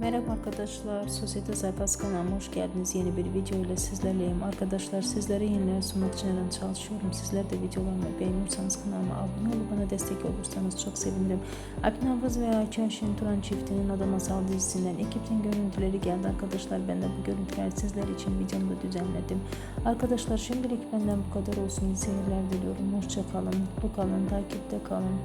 Merhaba arkadaşlar, Sosyete Sayfası kanalıma hoş geldiniz. Yeni bir video ile sizlerleyim. Arkadaşlar sizlere yeniler sunmak için her an çalışıyorum. Sizler de videolarımı beğeniyorsanız kanalıma abone olup bana destek olursanız çok sevinirim. Akın Hafız ve Ayça Şen Turan çiftinin Ada Masal dizisinden ekipten görüntüleri geldi arkadaşlar. Ben de bu görüntüler sizler için videomda düzenledim. Arkadaşlar şimdilik benden bu kadar olsun. İyi seyirler diliyorum. Hoşça kalın, mutlu kalın, takipte kalın.